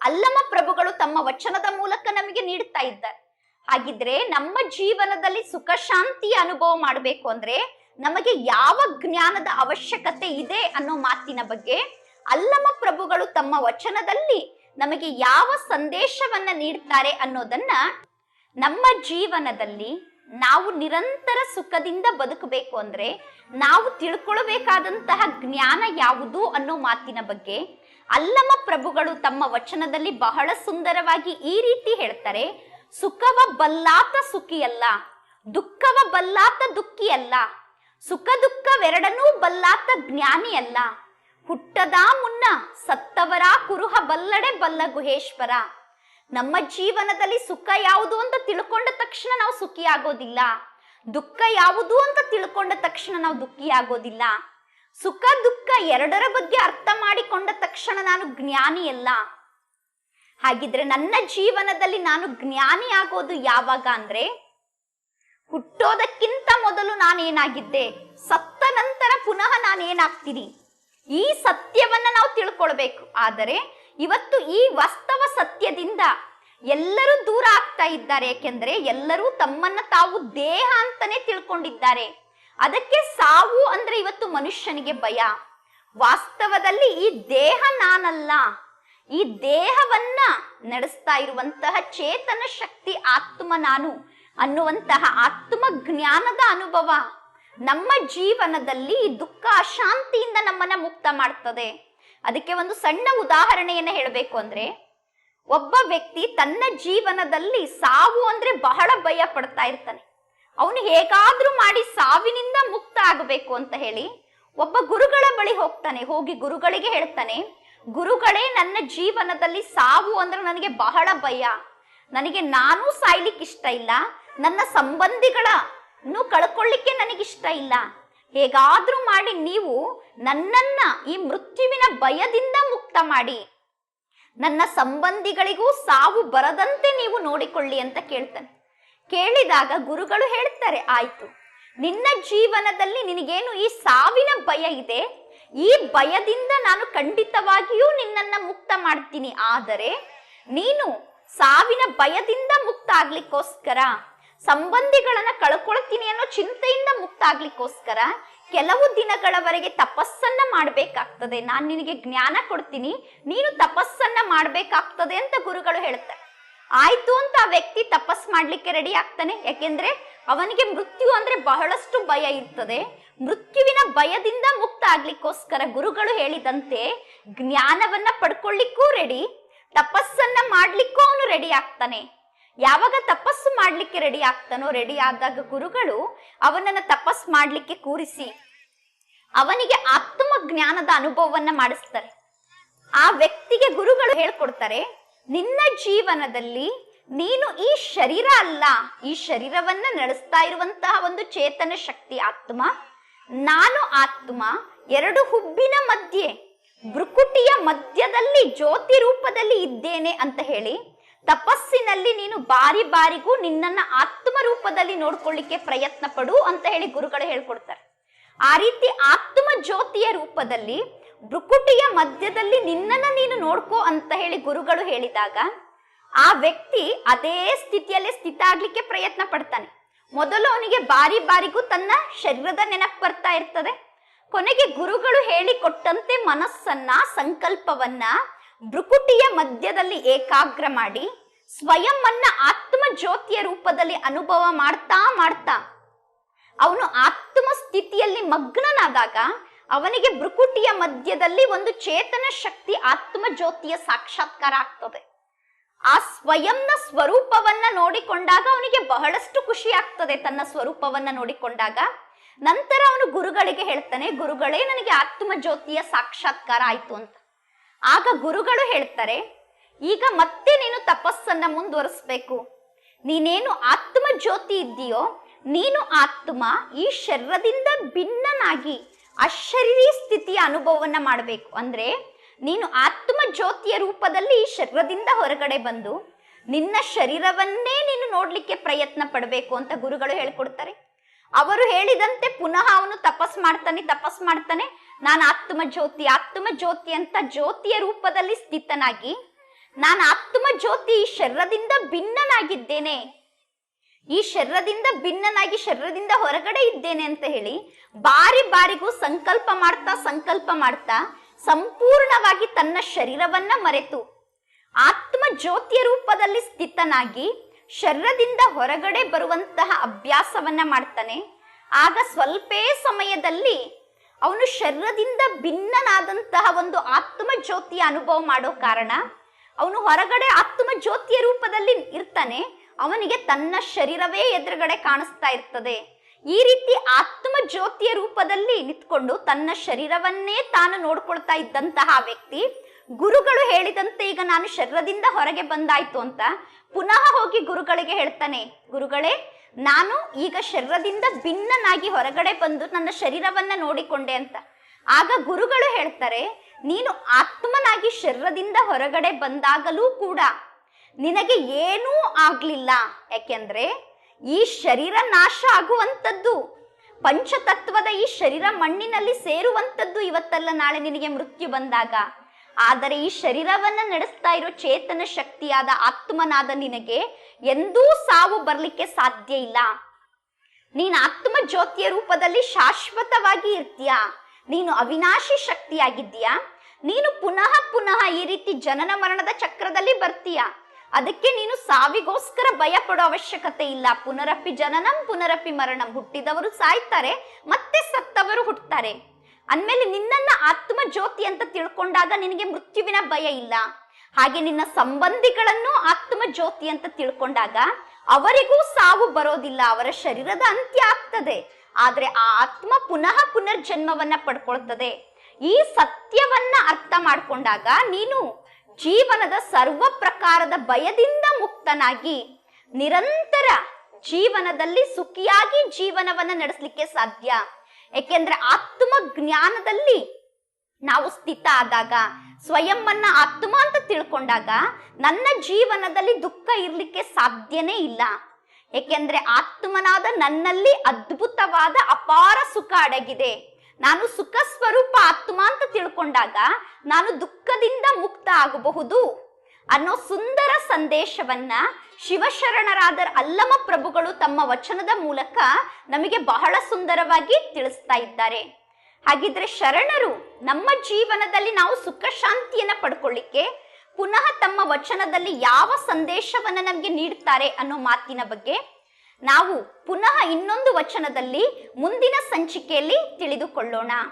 ಅಲ್ಲಮ ಪ್ರಭುಗಳು ತಮ್ಮ ವಚನದ ಮೂಲಕ ನಮಗೆ ನೀಡ್ತಾ ಇದ್ದಾರೆ. ಹಾಗಿದ್ರೆ ನಮ್ಮ ಜೀವನದಲ್ಲಿ ಸುಖ ಶಾಂತಿಯ ಅನುಭವ ಮಾಡಬೇಕು ಅಂದ್ರೆ, ನಮಗೆ ಯಾವ ಜ್ಞಾನದ ಅವಶ್ಯಕತೆ ಇದೆ ಅನ್ನೋ ಮಾತಿನ ಬಗ್ಗೆ ಅಲ್ಲಮ ಪ್ರಭುಗಳು ತಮ್ಮ ವಚನದಲ್ಲಿ ನಮಗೆ ಯಾವ ಸಂದೇಶವನ್ನ ನೀಡ್ತಾರೆ ಅನ್ನೋದನ್ನ ನಮ್ಮ ಜೀವನದಲ್ಲಿ ನಾವು ನಿರಂತರ ಸುಖದಿಂದ ಬದುಕಬೇಕು ಅಂದ್ರೆ ನಾವು ತಿಳ್ಕೊಳ್ಬೇಕಾದಂತಹ ಜ್ಞಾನ ಯಾವುದು ಅನ್ನೋ ಮಾತಿನ ಬಗ್ಗೆ ಅಲ್ಲಮ ಪ್ರಭುಗಳು ತಮ್ಮ ವಚನದಲ್ಲಿ ಬಹಳ ಸುಂದರವಾಗಿ ಈ ರೀತಿ ಹೇಳ್ತಾರೆ, ಸುಖವ ಬಲ್ಲಾತ ಸುಖಿಯಲ್ಲ, ದುಃಖವ ಬಲ್ಲಾತ ದುಃಖಿಯಲ್ಲ, ಸುಖ ದುಃಖವೆರಡನೂ ಬಲ್ಲಾತ ಜ್ಞಾನಿಯಲ್ಲ ಹುಟ್ಟದ ಮುನ್ನ ಸತ್ತವರ ಕುರುಹ ಬಲ್ಲಡೆ ಬಲ್ಲ ಗುಹೇಶ್ವರ. ನಮ್ಮ ಜೀವನದಲ್ಲಿ ಸುಖ ಯಾವುದು ಅಂತ ತಿಳ್ಕೊಂಡ ತಕ್ಷಣ ನಾವು ಸುಖಿ ಆಗೋದಿಲ್ಲ ದುಃಖ ಯಾವುದು ಅಂತ ತಿಳ್ಕೊಂಡ ತಕ್ಷಣ ನಾವು ದುಃಖಿ ಆಗೋದಿಲ್ಲ ಸುಖ ದುಃಖ ಎರಡರ ಬಗ್ಗೆ ಅರ್ಥ ಮಾಡಿಕೊಂಡ ತಕ್ಷಣ ನಾನು ಜ್ಞಾನಿಯಲ್ಲ ಹಾಗಿದ್ರೆ ನನ್ನ ಜೀವನದಲ್ಲಿ ನಾನು ಜ್ಞಾನಿ ಆಗೋದು ಯಾವಾಗ ಅಂದ್ರೆ, ಹುಟ್ಟೋದಕ್ಕಿಂತ ಮೊದಲು ನಾನೇನಾಗಿದ್ದೆ, ಸತ್ತ ನಂತರ ಪುನಃ ನಾನೇನಾಗ್ತೀನಿ? ಈ ಸತ್ಯವನ್ನ ನಾವು ತಿಳ್ಕೊಳ್ಬೇಕು. ಆದರೆ ಇವತ್ತು ಈ ವಾಸ್ತವ ಸತ್ಯದಿಂದ ಎಲ್ಲರೂ ದೂರ ಆಗ್ತಾ ಇದ್ದಾರೆ. ಯಾಕೆಂದ್ರೆ ಎಲ್ಲರೂ ತಮ್ಮನ್ನ ತಾವು ದೇಹ ಅಂತಾನೆ ತಿಳ್ಕೊಂಡಿದ್ದಾರೆ. ಅದಕ್ಕೆ ಸಾವು ಅಂದ್ರೆ ಇವತ್ತು ಮನುಷ್ಯನಿಗೆ ಭಯ. ವಾಸ್ತವದಲ್ಲಿ ಈ ದೇಹ ನಾನಲ್ಲ. ಈ ದೇಹವನ್ನ ನಡೆಸ್ತಾ ಇರುವಂತಹ ಚೇತನ ಶಕ್ತಿ ಆತ್ಮ ನಾನು ಅನ್ನುವಂತಹ ಆತ್ಮ ಜ್ಞಾನದ ಅನುಭವ. ನಮ್ಮ ಜೀವನದಲ್ಲಿ ದುಃಖ ಅಶಾಂತಿಯಿಂದ ನಮ್ಮನ್ನ ಮುಕ್ತ ಮಾಡ್ತದೆ. ಅದಕ್ಕೆ ಒಂದು ಸಣ್ಣ ಉದಾಹರಣೆಯನ್ನ ಹೇಳಬೇಕು ಅಂದ್ರೆ, ಒಬ್ಬ ವ್ಯಕ್ತಿ ತನ್ನ ಜೀವನದಲ್ಲಿ ಸಾವು ಅಂದ್ರೆ ಬಹಳ ಭಯ ಪಡ್ತಾ ಇರ್ತಾನೆ. ಅವನು ಹೇಗಾದ್ರೂ ಮಾಡಿ ಸಾವಿನಿಂದ ಮುಕ್ತ ಆಗಬೇಕು ಅಂತ ಹೇಳಿ ಒಬ್ಬ ಗುರುಗಳ ಬಳಿ ಹೋಗ್ತಾನೆ, ಹೋಗಿ ಗುರುಗಳಿಗೆ ಹೇಳ್ತಾನೆ, ಗುರುಗಳೇ, ನನ್ನ ಜೀವನದಲ್ಲಿ ಸಾವು ಅಂದ್ರೆ ನನಗೆ ಬಹಳ ಭಯ. ನನಗೆ ನಾನು ಸಾಯ್ಲಿಕ್ಕೆ ಇಷ್ಟ ಇಲ್ಲ. ನನ್ನ ಸಂಬಂಧಿಗಳನ್ನು ಕಳ್ಕೊಳ್ಳಿಕ್ಕೆ ನನಗಿಷ್ಟ ಇಲ್ಲ. ಹೇಗಾದ್ರೂ ಮಾಡಿ ನೀವು ನನ್ನನ್ನ ಈ ಮೃತ್ಯುವಿನ ಭಯದಿಂದ ಮುಕ್ತ ಮಾಡಿ. ನನ್ನ ಸಂಬಂಧಿಗಳಿಗೂ ಸಾವು ಬರದಂತೆ ನೀವು ನೋಡಿಕೊಳ್ಳಿ ಅಂತ ಕೇಳ್ತಾನೆ. ಕೇಳಿದಾಗ ಗುರುಗಳು ಹೇಳ್ತಾರೆ, ಆಯ್ತು, ನಿನ್ನ ಜೀವನದಲ್ಲಿ ನಿನಗೇನು ಈ ಸಾವಿನ ಭಯ ಇದೆ? ಈ ಭಯದಿಂದ ನಾನು ಖಂಡಿತವಾಗಿಯೂ ನಿನ್ನನ್ನ ಮುಕ್ತ ಮಾಡ್ತೀನಿ. ಆದರೆ ನೀನು ಸಾವಿನ ಭಯದಿಂದ ಮುಕ್ತ ಆಗ್ಲಿಕ್ಕೋಸ್ಕರ ಸಂಬಂಧಿಗಳನ್ನ ಕಳ್ಕೊಳ್ತೀನಿ ಅನ್ನೋ ಚಿಂತೆಯಿಂದ ಮುಕ್ತ ಆಗ್ಲಿಕ್ಕೋಸ್ಕರ ಕೆಲವು ದಿನಗಳವರೆಗೆ ತಪಸ್ಸನ್ನ ಮಾಡ್ಬೇಕಾಗ್ತದೆ. ನಾನು ನಿನಗೆ ಜ್ಞಾನ ಕೊಡ್ತೀನಿ, ನೀನು ತಪಸ್ಸನ್ನ ಮಾಡ್ಬೇಕಾಗ್ತದೆ ಅಂತ ಗುರುಗಳು ಹೇಳ್ತಾರೆ ಆಯ್ತು ಅಂತ ಆ ವ್ಯಕ್ತಿ ತಪಸ್ ಮಾಡ್ಲಿಕ್ಕೆ ರೆಡಿ ಆಗ್ತಾನೆ. ಯಾಕೆಂದ್ರೆ ಅವನಿಗೆ ಮೃತ್ಯು ಅಂದ್ರೆ ಬಹಳಷ್ಟು ಭಯ ಇರ್ತದೆ. ಮೃತ್ಯುವಿನ ಭಯದಿಂದ ಮುಕ್ತ ಆಗ್ಲಿಕ್ಕೋಸ್ಕರ ಗುರುಗಳು ಹೇಳಿದಂತೆ ಜ್ಞಾನವನ್ನ ಪಡ್ಕೊಳ್ಳಿಕ್ಕೂ ರೆಡಿ ತಪಸ್ಸನ್ನ ಮಾಡ್ಲಿಕ್ಕೂ ಅವನು ರೆಡಿ ಆಗ್ತಾನೆ. ಯಾವಾಗ ತಪಸ್ಸು ಮಾಡ್ಲಿಕ್ಕೆ ರೆಡಿ ಆಗ್ತಾನೋ ರೆಡಿ ಆದಾಗ ಗುರುಗಳು ಅವನನ್ನ ತಪಸ್ ಮಾಡ್ಲಿಕ್ಕೆ ಕೂರಿಸಿ ಅವನಿಗೆ ಆತ್ಮ ಜ್ಞಾನದ ಅನುಭವವನ್ನ ಮಾಡಿಸ್ತಾರೆ. ಆ ವ್ಯಕ್ತಿಗೆ ಗುರುಗಳು ಹೇಳ್ಕೊಡ್ತಾರೆ, ನಿನ್ನ ಜೀವನದಲ್ಲಿ ನೀನು ಈ ಶರೀರ ಅಲ್ಲ, ಈ ಶರೀರವನ್ನ ನಡೆಸ್ತಾ ಇರುವಂತಹ ಒಂದು ಚೇತನ ಶಕ್ತಿ ಆತ್ಮ, ನಾನು ಆತ್ಮ, ಎರಡು ಹುಬ್ಬಿನ ಮಧ್ಯೆ ಭ್ರುಕುಟಿಯ ಮಧ್ಯದಲ್ಲಿ ಜ್ಯೋತಿ ರೂಪದಲ್ಲಿ ಇದ್ದೇನೆ ಅಂತ ಹೇಳಿ ತಪಸ್ಸಿನಲ್ಲಿ ನೀನು ಬಾರಿ ಬಾರಿಗೂ ನಿನ್ನನ್ನ ಆತ್ಮ ರೂಪದಲ್ಲಿ ನೋಡ್ಕೊಳ್ಳಿಕ್ಕೆ ಪ್ರಯತ್ನ ಪಡು ಅಂತ ಹೇಳಿ ಗುರುಗಳು ಹೇಳ್ಕೊಡ್ತಾರೆ. ಆ ರೀತಿ ಆತ್ಮ ಜ್ಯೋತಿಯ ರೂಪದಲ್ಲಿ ಭ್ರುಕುಟಿಯ ಮಧ್ಯದಲ್ಲಿ ನಿನ್ನನ್ನ ನೀನು ನೋಡ್ಕೋ ಅಂತ ಹೇಳಿ ಗುರುಗಳು ಹೇಳಿದಾಗ ಆ ವ್ಯಕ್ತಿ ಅದೇ ಸ್ಥಿತಿಯಲ್ಲೇ ಸ್ಥಿತ ಆಗ್ಲಿಕ್ಕೆ ಪ್ರಯತ್ನ ಪಡ್ತಾನೆ. ಮೊದಲು ಅವನಿಗೆ ಬಾರಿ ಬಾರಿಗೂ ತನ್ನ ಶರೀರದ ನೆನಪು ಬರ್ತಾ ಇರ್ತದೆ. ಕೊನೆಗೆ ಗುರುಗಳು ಹೇಳಿಕೊಟ್ಟಂತೆ ಮನಸ್ಸನ್ನ, ಸಂಕಲ್ಪವನ್ನ ಭ್ರುಕುಟಿಯ ಮಧ್ಯದಲ್ಲಿ ಏಕಾಗ್ರ ಮಾಡಿ ಸ್ವಯಂ ಅನ್ನ ಆತ್ಮ ಜ್ಯೋತಿಯ ರೂಪದಲ್ಲಿ ಅನುಭವ ಮಾಡ್ತಾ ಮಾಡ್ತಾ ಅವನು ಆತ್ಮ ಸ್ಥಿತಿಯಲ್ಲಿ ಮಗ್ನನಾದಾಗ ಅವನಿಗೆ ಭ್ರುಕುಟಿಯ ಮಧ್ಯದಲ್ಲಿ ಒಂದು ಚೇತನ ಶಕ್ತಿ ಆತ್ಮ ಜ್ಯೋತಿಯ ಸಾಕ್ಷಾತ್ಕಾರ ಆಗ್ತದೆ. ಆ ಸ್ವಯಂನ ಸ್ವರೂಪವನ್ನ ನೋಡಿಕೊಂಡಾಗ ಅವನಿಗೆ ಬಹಳಷ್ಟು ಖುಷಿ ಆಗ್ತದೆ ತನ್ನ ಸ್ವರೂಪವನ್ನ ನೋಡಿಕೊಂಡಾಗ. ನಂತರ ಅವನು ಗುರುಗಳಿಗೆ ಹೇಳ್ತಾನೆ, ಗುರುಗಳೇ, ನನಗೆ ಆತ್ಮ ಜ್ಯೋತಿಯ ಸಾಕ್ಷಾತ್ಕಾರ ಆಯ್ತು ಅಂತ. ಆಗ ಗುರುಗಳು ಹೇಳ್ತಾರೆ, ಈಗ ಮತ್ತೆ ನೀನು ತಪಸ್ಸನ್ನ ಮುಂದುವರಿಸ್ಬೇಕು. ನೀನೇನು ಆತ್ಮ ಜ್ಯೋತಿ ಇದ್ದೀಯೋ, ನೀನು ಆತ್ಮ ಈ ಶರೀರದಿಂದ ಭಿನ್ನನಾಗಿ ಅಶರೀರಿ ಸ್ಥಿತಿಯ ಅನುಭವವನ್ನ ಮಾಡಬೇಕು. ಅಂದ್ರೆ ನೀನು ಆತ್ಮ ಜ್ಯೋತಿಯ ರೂಪದಲ್ಲಿ ಈ ಶರೀರದಿಂದ ಹೊರಗಡೆ ಬಂದು ನಿನ್ನ ಶರೀರವನ್ನೇ ನೀನು ನೋಡ್ಲಿಕ್ಕೆ ಪ್ರಯತ್ನ ಪಡಬೇಕು ಅಂತ ಗುರುಗಳು ಹೇಳ್ಕೊಡ್ತಾರೆ. ಅವರು ಹೇಳಿದಂತೆ ಪುನಃ ಅವನು ತಪಸ್ ಮಾಡ್ತಾನೆ ತಪಸ್ ಮಾಡ್ತಾನೆ. ನಾನು ಆತ್ಮ ಜ್ಯೋತಿ ಆತ್ಮ ಜ್ಯೋತಿ ಅಂತ ಜ್ಯೋತಿಯ ರೂಪದಲ್ಲಿ ಸ್ಥಿತನಾಗಿ, ನಾನು ಆತ್ಮ ಜ್ಯೋತಿ ಈ ಶರೀರದಿಂದ ಭಿನ್ನನಾಗಿದ್ದೇನೆ. ಈ ಶರೀರದಿಂದ ಭಿನ್ನನಾಗಿ ಶರೀರದಿಂದ ಹೊರಗಡೆ ಇದ್ದೇನೆ ಅಂತ ಹೇಳಿ, ಬಾರಿ ಬಾರಿಗೂ ಸಂಕಲ್ಪ ಮಾಡ್ತಾ ಸಂಕಲ್ಪ ಮಾಡ್ತಾ, ಸಂಪೂರ್ಣವಾಗಿ ತನ್ನ ಶರೀರವನ್ನ ಮರೆತು ಆತ್ಮ ಜ್ಯೋತಿಯ ರೂಪದಲ್ಲಿ ಸ್ಥಿತನಾಗಿ ಶರೀರದಿಂದ ಹೊರಗಡೆ ಬರುವಂತಹ ಅಭ್ಯಾಸವನ್ನ ಮಾಡ್ತಾನೆ. ಆಗ ಸ್ವಲ್ಪೇ ಸಮಯದಲ್ಲಿ ಅವನು ಶರೀರದಿಂದ ಭಿನ್ನನಾದಂತಹ ಒಂದು ಆತ್ಮ ಜ್ಯೋತಿಯ ಅನುಭವ ಮಾಡೋ ಕಾರಣ ಅವನು ಹೊರಗಡೆ ಆತ್ಮ ಜ್ಯೋತಿಯ ರೂಪದಲ್ಲಿ ಇರ್ತಾನೆ. ಅವನಿಗೆ ತನ್ನ ಶರೀರವೇ ಎದುರುಗಡೆ ಕಾಣಿಸ್ತಾ ಇರ್ತದೆ. ಈ ರೀತಿ ಆತ್ಮ ಜ್ಯೋತಿಯ ರೂಪದಲ್ಲಿ ನಿಂತ್ಕೊಂಡು ತನ್ನ ಶರೀರವನ್ನೇ ತಾನು ನೋಡ್ಕೊಳ್ತಾ ಇದ್ದಂತಹ ವ್ಯಕ್ತಿ, ಗುರುಗಳು ಹೇಳಿದಂತೆ ಈಗ ನಾನು ಶರೀರದಿಂದ ಹೊರಗೆ ಬಂದಾಯ್ತು ಅಂತ ಪುನಃ ಹೋಗಿ ಗುರುಗಳಿಗೆ ಹೇಳ್ತಾನೆ, ಗುರುಗಳೇ, ನಾನು ಈಗ ಶರೀರದಿಂದ ಭಿನ್ನನಾಗಿ ಹೊರಗಡೆ ಬಂದು ನನ್ನ ಶರೀರವನ್ನ ನೋಡಿಕೊಂಡೆ ಅಂತ. ಆಗ ಗುರುಗಳು ಹೇಳ್ತಾರೆ, ನೀನು ಆತ್ಮನಾಗಿ ಶರೀರದಿಂದ ಹೊರಗಡೆ ಬಂದಾಗಲೂ ಕೂಡ ನಿನಗೆ ಏನೂ ಆಗ್ಲಿಲ್ಲ. ಯಾಕೆಂದ್ರೆ ಈ ಶರೀರ ನಾಶ ಆಗುವಂಥದ್ದು, ಪಂಚತತ್ವದ ಈ ಶರೀರ ಮಣ್ಣಿನಲ್ಲಿ ಸೇರುವಂಥದ್ದು ಇವತ್ತಲ್ಲ ನಾಳೆ ನಿನಗೆ ಮೃತ್ಯು ಬಂದಾಗ. ಆದರೆ ಈ ಶರೀರವನ್ನ ನಡೆಸ್ತಾ ಇರೋ ಚೇತನ ಶಕ್ತಿಯಾದ ಆತ್ಮನಾದ ನಿನಗೆ ಎಂದೂ ಸಾವು ಬರಲಿಕ್ಕೆ ಸಾಧ್ಯ ಇಲ್ಲ. ನೀನು ಆತ್ಮ ಜ್ಯೋತಿಯ ರೂಪದಲ್ಲಿ ಶಾಶ್ವತವಾಗಿ ಇರ್ತೀಯ? ನೀನು ಅವಿನಾಶಿ ಶಕ್ತಿಯಾಗಿದ್ದೀಯಾ? ನೀನು ಪುನಃ ಪುನಃ ಈ ರೀತಿ ಜನನ ಮರಣದ ಚಕ್ರದಲ್ಲಿ ಬರ್ತೀಯ? ಅದಕ್ಕೆ ನೀನು ಸಾವಿಗೋಸ್ಕರ ಭಯ ಪಡೋ ಅವಶ್ಯಕತೆ ಇಲ್ಲ. ಪುನರಪಿ ಜನನಂ, ಪುನರಪಿ ಮರಣಂ. ಹುಟ್ಟಿದವರು ಸಾಯ್ತಾರೆ, ಮತ್ತೆ ಸತ್ತವರು ಹುಟ್ಟುತ್ತಾರೆ ಅಂದ್ಮೇಲೆ ನಿನ್ನನ್ನ ಆತ್ಮ ಜ್ಯೋತಿ ಅಂತ ತಿಳ್ಕೊಂಡಾಗ ನಿನಗೆ ಮೃತ್ಯುವಿನ ಭಯ ಇಲ್ಲ. ಹಾಗೆ ನಿನ್ನ ಸಂಬಂಧಿಗಳನ್ನು ಆತ್ಮ ಜ್ಯೋತಿ ಅಂತ ತಿಳ್ಕೊಂಡಾಗ ಅವರಿಗೂ ಸಾವು ಬರೋದಿಲ್ಲ, ಅವರ ಶರೀರದ ಅಂತ್ಯ ಆಗ್ತದೆ. ಆದ್ರೆ ಆ ಆತ್ಮ ಪುನಃ ಪುನರ್ಜನ್ಮವನ್ನ ಪಡ್ಕೊಳ್ತದೆ. ಈ ಸತ್ಯವನ್ನ ಅರ್ಥ ಮಾಡ್ಕೊಂಡಾಗ ನೀನು ಜೀವನದ ಸರ್ವ ಪ್ರಕಾರದ ಭಯದಿಂದ ಮುಕ್ತನಾಗಿ, ನಿರಂತರ ಜೀವನದಲ್ಲಿ ಸುಖಿಯಾಗಿ ಜೀವನವನ್ನ ನಡೆಸಲಿಕ್ಕೆ ಸಾಧ್ಯ. ಏಕೆಂದ್ರೆ ಆತ್ಮ ಜ್ಞಾನದಲ್ಲಿ ನಾವು ಸ್ಥಿತ ಆದಾಗ, ಸ್ವಯಂವನ್ನ ಆತ್ಮ ಅಂತ ತಿಳ್ಕೊಂಡಾಗ ನನ್ನ ಜೀವನದಲ್ಲಿ ದುಃಖ ಇರ್ಲಿಕ್ಕೆ ಸಾಧ್ಯನೇ ಇಲ್ಲ. ಏಕೆಂದ್ರೆ ಆತ್ಮನಾದ ನನ್ನಲ್ಲಿ ಅದ್ಭುತವಾದ ಅಪಾರ ಸುಖ ಅಡಗಿದೆ. ನಾನು ಸುಖ ಸ್ವರೂಪ ಆತ್ಮ ಅಂತ ತಿಳ್ಕೊಂಡಾಗ ನಾನು ದುಃಖದಿಂದ ಮುಕ್ತ ಆಗಬಹುದು. ಅನ್ನೋ ಸುಂದರ ಸಂದೇಶವನ್ನ ಶಿವಶರಣರಾದ ಅಲ್ಲಮ ಪ್ರಭುಗಳು ತಮ್ಮ ವಚನದ ಮೂಲಕ ನಮಗೆ ಬಹಳ ಸುಂದರವಾಗಿ ತಿಳಿಸ್ತಾ ಇದ್ದಾರೆ. ಹಾಗಿದ್ರೆ ಶರಣರು ನಮ್ಮ ಜೀವನದಲ್ಲಿ ನಾವು ಸುಖ ಶಾಂತಿಯನ್ನ ಪಡ್ಕೊಳ್ಳಿಕ್ಕೆ ಪುನಃ ತಮ್ಮ ವಚನದಲ್ಲಿ ಯಾವ ಸಂದೇಶವನ್ನ ನಮಗೆ ನೀಡ್ತಾರೆ ಅನ್ನೋ ಮಾತಿನ ಬಗ್ಗೆ ನಾವು ಪುನಃ ಇನ್ನೊಂದು ವಚನದಲ್ಲಿ ಮುಂದಿನ ಸಂಚಿಕೆಯಲ್ಲಿ ತಿಳಿದುಕೊಳ್ಳೋಣ.